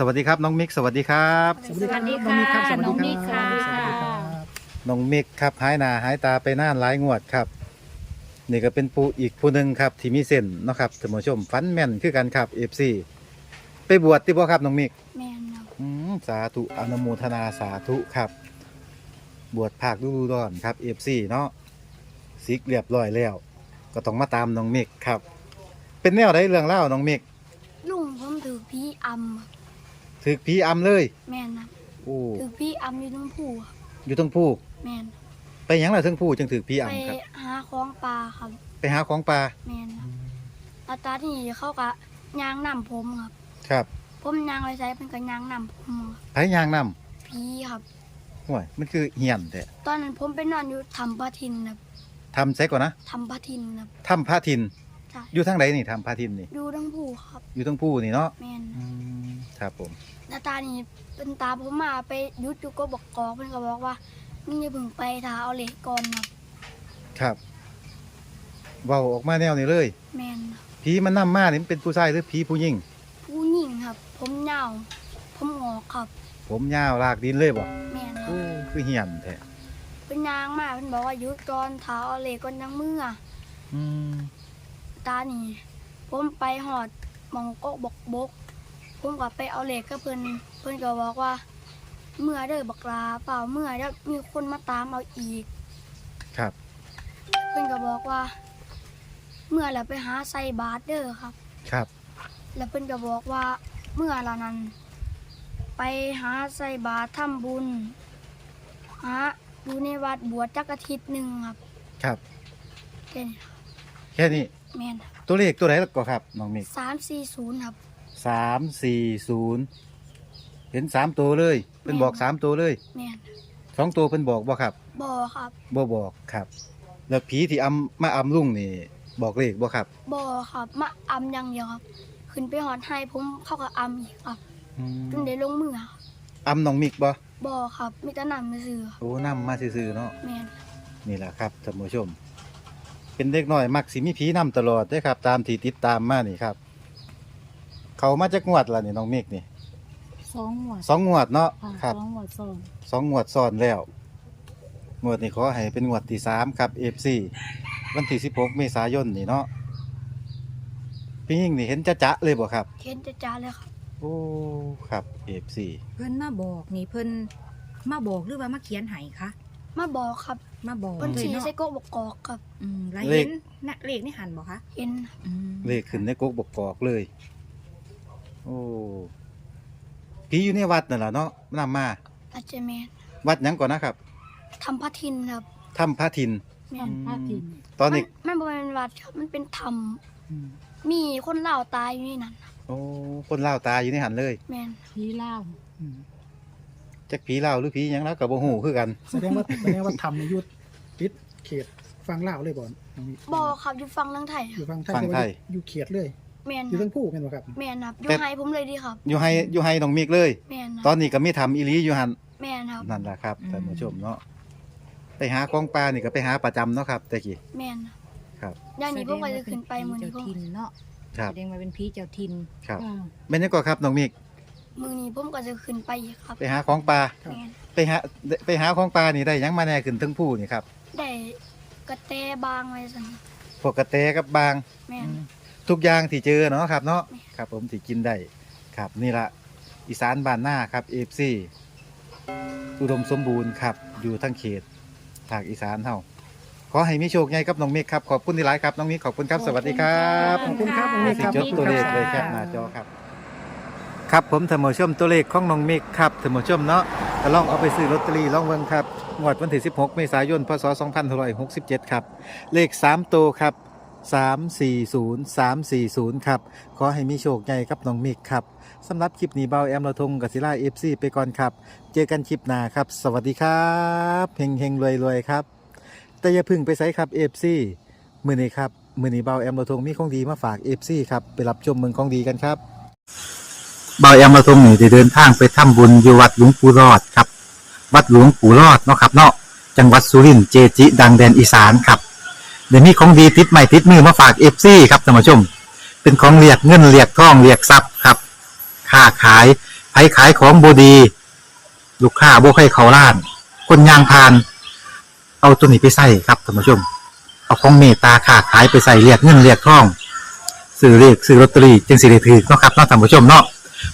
สวัสดีครับน้องมิกสวัสดีครับสวัสดีครับสวัสดีค่ะน้องมิกครับน้องมิกค่ะสวัสดีครับ น้องมิกครับหายหนาหายตาไปน่านหลายงวดครับ นี่ก็เป็นผู้อีกผู้หนึ่งครับที่มีเส้นเนาะครับท่านผู้ชมฟันแม่นคือกันครับเอฟซีไปบวชที่บ่ครับน้องมิกแม่นครับอืมสาธุอนุโมทนาสาธุครับ บวชภาคฤดูร้อนครับเอฟซีเนาะสิกเรียบร้อยแล้ว ก็ต้องมาตามน้องมิกครับ เป็นแนวไดเรื่องเล่าน้องมิกลุงผมถือพี่อำ ถึกผีอำเลย แม่นครับโอ้ ถือพี่อำอยู่ทั้งผู้ครับอยู่ทั้งผู้ แม่นไปหยังล่ะทั้งผู้จึงถึกผีไปอำครับ หาของปลาครับไปหาของปลาแม่นครับอาตาที่นี่เขากะยางนำผมครับ ครับผมยางไว้ใช้เป็นกับยางนำผมครับไผยางนำผีครับ ห่วยมันคือเหียนแต่ตอนนั้นผมไปนอนอยู่ทำพระทินครับทำใช่ก่อนนะทำพระทินครับถ้ำพระทิน ใช่อยู่ทางไหนนี่ถ้ำพระทินนี่อยู่ทั้งผู้ครับอยู่ทั้งผู้นี่เนาะแม่นอืมครับผมอาตานี่เป็นตาผมมาไปยุดอยู่ก็บอกกอกเพิ่นก็บอกว่ามึงอย่าเพิ่งไปทาเอาเหล็กก่อนครับครับเว้าออกมาแนวนี้เลยแม่นครับผีมันนำมานี่มันเป็นผู้ชายหรือผีผู้หญิงผู้หญิงครับ ผมยาวผมงอกครับ ผมยาวลากดินเลยบ่แม่นครัโอ้บคือเหียนแท้เป็นยางมาเพิ่นบอกว่าหยุดก่อนเท้าเอาเหล็กก่อนยังมืออืม ตานี่ผมไปหอดหมองกกบกบก ผมก็ไปเอาเหล็กกับเพิ่นเพิ่นก็บอกว่า เมื่อเด้อบักลาเปล่าเมื่อแล้วมีคนมาตามเอาอีก ครับ เพิ่นก็บอกว่า เมื่อแล้วไปหาใส่บาทเด้อครับ ครับ แล้วเพิ่นก็บอกว่าเมื่อละนั้น ไปหาใส่บาตรทำบุญหาอยู่ในวัดบวชจักอาทิตย์หนึ่งครับ ครับ แค่นี้แค่นี้ แม่นตัวเลขตัวไหนแล้วก็ครับน้องมิกสามสี่ศูนย์ครับ สามสี่ศูนย์เห็นสามตัวเลยเป็นบอกสามตัวเลยแม่นสองตัวเป็นบอกบ่ครับบอครับบ่บอกครับ แล้วผีที่อำมาอำลุงนี่บอกเลขบ่ครับบอครับ มาอำอย่างเดียวครับ ขึ้นไปหอดให้ผมเข้ากับอำอีกครับอืมจนได้ลงมือครับอำน้องมิกบ่บอครับมีแต่นำมือซื้อครับโอ้นำมาซื่อๆเนาะแม่นนี่แหละครับท่านผู้ชม เป็นเด็กน้อยมักสิมีผีนำตลอดเด้อครับ ตามที่ติดตามมานี่ครับ เขามาจากงวดล่ะนี่น้องมิกนี่สองหวดสองงวดเนาะค่ะครับ สองหวดสองสองงวดซ้อนแล้วงวดนี้ขอให้เป็นงวดที่สามครับ FC วันที่16เมษายนนี่เนาะพี่ยิ่งนี่เห็นจะจะๆเลยบ่ครับ เห็นจะจ้าเลยครับโอ้ครับ FC เพิ่นมาบอกนี่เพิ่นมาบอกหรือว่ามาเขียนให้คะ มาบอกครับมาบอกเพิ่นเลยสีเนาะใส่โกะบกกอกครับ อืมแล้วเลขเห็นนะเลขนี่หันบอกคะเห็นอืมเลขขึ้นในกกบกกอกเลย โอ้ผีอยู่ในวัดนั่นแหละเนาะนำมา อาจจะแม่นวัดหยังก่อนนะครับทำพระทินครับถ้ำพระทิน แม่นทำผ้ากินตอนนี้มันมันบ่เป็นวัดครับมันเป็นธรรมมีคนเล่าวตายอยู่ในนั้นน่ะโอ้คนเล่าวตายอยู่ในหันเลย แม่นผีเล่า จักผีเล่าวหรือผีหยังแล้วกับโบหูคือกัน แสดงว่าแสดงว่าทำในยุทธติดเขตฟังเล่าวเลยบ่อนน้องมิบอครับอยู่ฟังเรื่องไทยอคยู่รับฟังไทยฟังไทยแต่ว่าอยู่เขตเลย แม่นอคยู่รับทั้งผู้เป็นบ่ครับแม่นครับอยู่แต่ไฮผมเลยดีครับ อยู่ให้อยู่ให้น้องมิกเลย แม่นคตอรับนนี้ก็มีทำอีหลีอยู่หันแม่นครับ นั่นแหละครับท่านผู้ชมเนาะไปหาของปลานี่ก็ไปหาประจำเนาะครับแต่กี้ แม่นครับครับอย่างนี้พวกก็จะขึ้นไปมือเจ้านี้พวกทินเนาะครับ แสดงว่าเป็นผีเจ้าทินครับอ่าเป็นยังก่อนครับน้องมิก มือนี้ผมก็จะขึ้นไปอีกครับไปหาของปลาแม่นไปหาไปหาของปลานี่ได้หยังมาแน่ขึ้นทั้งผู้นี่ครับได้กระแตบางไว้สั่นพวกกระแตกับบาง แม่น ทุกอย่างที่เจอเนาะครับเนาะแม่ครับผมที่กินได้ครับนี่ละอีสานบ้านหน้าครับเอฟซีอุดมสมบูรณ์ครับอยู่ทั้งเขตภาคอีสานเฮาขอให้มีโชคใหญ่ครับน้องเมฆครับขอบคุณที่หลายครับน้องเมฆขอบคุณครับสวัสดีครับขอบคุณครับน้องมิกสิครับจดตัวเลขเลยครับหน้าจอครับ ครับผมเถมอชมตัวเลขของน้องเมฆครับเถมอชมเนาะก็ลองเอาไปซื้อลอตเตอรี่ลองเบิ่งครับงวดวันที่ 16 เมษายน พศ 2567 ครับ เลข 3 ตัวครับ 340 340 ครับ ขอให้มีโชคใหญ่ครับน้องมิกครับสำหรับคลิปนี้เบาแอมเราทงกับศิลาเอฟซีไปก่อนครับ เจอกันคลิปหน้าครับ สวัสดีครับเฮงเฮงรวยรวยครับ แต่อย่าพึ่งไปใส่ครับเอฟซีมือนี้ครับมือนี้เบาแอมเราทงมีของดีมาฝากเอฟซีครับไปรับชมเมืองของดีกันครับ บาแอมาทรงนี่ได้เดินทางไปทำบุญอยู่วัดหลวงปู่รอดครับ วัดหลวงปู่รอดเนาะครับเนาะจังหวัดสุรินทร์เจจิ ดังแดนอีสานครับเดี๋ยวนี้ของดีติดใหม่ติดมือมาฝากเอฟซีครับท่านผู้ชม เป็นของเรียกเงินเรียกทองเรียกทรัพย์ครับค้าขายไผขายของบดี ลูกค้าบ่ให้เขาล้าน คนยางพาน เอาตัวนี้ไปใส่ครับท่านผู้ชม เอาของเมตตาค้าขายไปใส่เรียกเงินเรียกทองซื้อเรียกซื้อลอตเตอรี่จึงสิได้ถือเนาะครับเนาะท่านผู้ชมเนาะ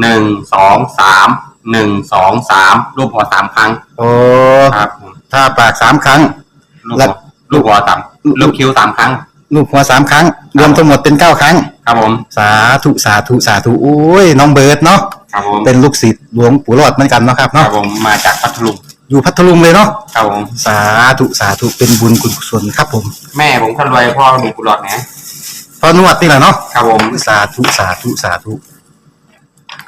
หนึ่งสองสามหนึ่งสองสามรูปหัวสามครั้งโอ้ครับผมถ้าปากสามครั้งลูกแล้หัววลูกหัวสามลูกคิ้วสามครั้ง ลูกหัวสามครั้ง รวมทั้งหมดเป็นเก้าครั้ง ครับผมสาธุสาธุสาธุโอ้ยน้องเบิร์ดเนาะครับผมเป็นลูกศิษย์หลวงปู่รอดเหมือนกันเนาะครับครัเนาะบผมมาจากพัทลุงอยู่พัทลุงเลยเนาะครับผมสาธุสาธุเป็นบุญคุณกุศลครับผมแม่ผมคนรวยพ่อมีกุหลาบนะพอนวดนี่แหละเนาะครับผม สาธุสาธุสาธุ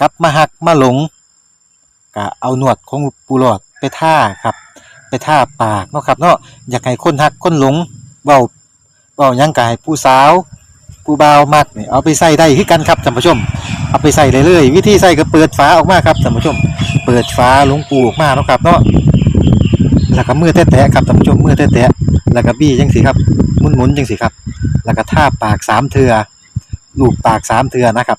กลับมาหักมาหลงก็เอาหนวดของปูหลอดไปท่าครับ ไปท่าปากเนาะครับเนาะอยากให้คนหักคนหลงเว้าเว้ายังกายผู้สาวผู้บ่าวมักนี่เอาไปใส่ได้คือกันครับท่านผู้ชม เอาไปใส่เลยเลยวิธีใส่ก็เปิดฝาออกมาครับท่านผู้ชม เปิดฝาหลวงปูออกมาเนาะครับเนาะแล้วก็มือแตะๆครับท่านผู้ชมมือแตะๆแล้วก็บี้จังสิครับหมุนๆจังสิครับ แล้วก็ท่าปากสามเทือลูบปากสามเทือนะครับ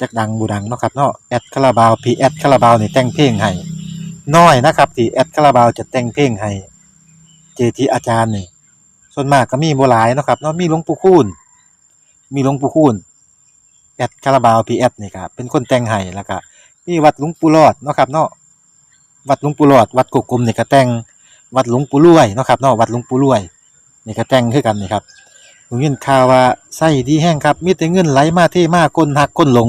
จักดังบูดังเนาะครับเนาะแอดคาราบาวพีแอดคาราบาวนี่แต่งเพลงให้น้อยนะครับที่แอดคาราบาวจะแต่งเพลงให้เจทีอาจารย์นี่ส่วนมากก็มีบ่หลายเนาะครับเนาะมีหลวงปู่คูณมีหลวงปู่คูณแอดคาราบาวพีแอดนี่ครับเป็นคนแต่งให้แล้วก็มีวัดหลวงปู่รอดเนาะครับเนาะวัดหลวงปู่รอด วัดกกกลมนี่ก็แต่งวัดหลวงปู่รวยเนาะครับเนาะวัดหลวงปู่รวยนี่ก็แต่งคือกันนี่ครับผมยินข่าวว่าไส้ดีแห้งครับมีแต่เงินไหลมาเทมากคนหักคนหลง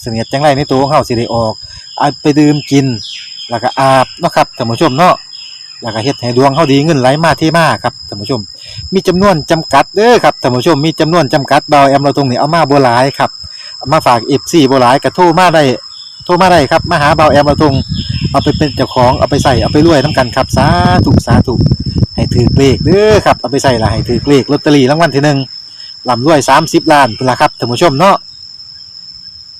เสนียดจังไรในตัวของเฮาสิได้ออกเอาไปดื่มกิน แล้วก็อาบเนาะครับท่านผู้ชมเนาะแล้วก็เฮ็ดให้ดวงเฮาดีเงินไหลมาเทมาครับท่านผู้ชม มีจำนวนจำกัดเด้อครับท่านผู้ชมมีจำนวนจำกัดเบาแอมเราตรงนี้เอามาบ่หลายครับามาฝาก FC บ่หลายก็โทรมาได้โทรมาได้ครับมาหาเบาแอมเราตรงเอาไปเป็นเจ้าของเอาไปใส่เอาไปรวยนํกันครับสาธุสาธุให้ถือเลขเด้อครับเอาไปใส่ละให้ถือเลขลอตเตอรี่รางวัลที่หนึ่งลำรวย30ล้านพุ่นละครับท่านผู้ชมเนาะ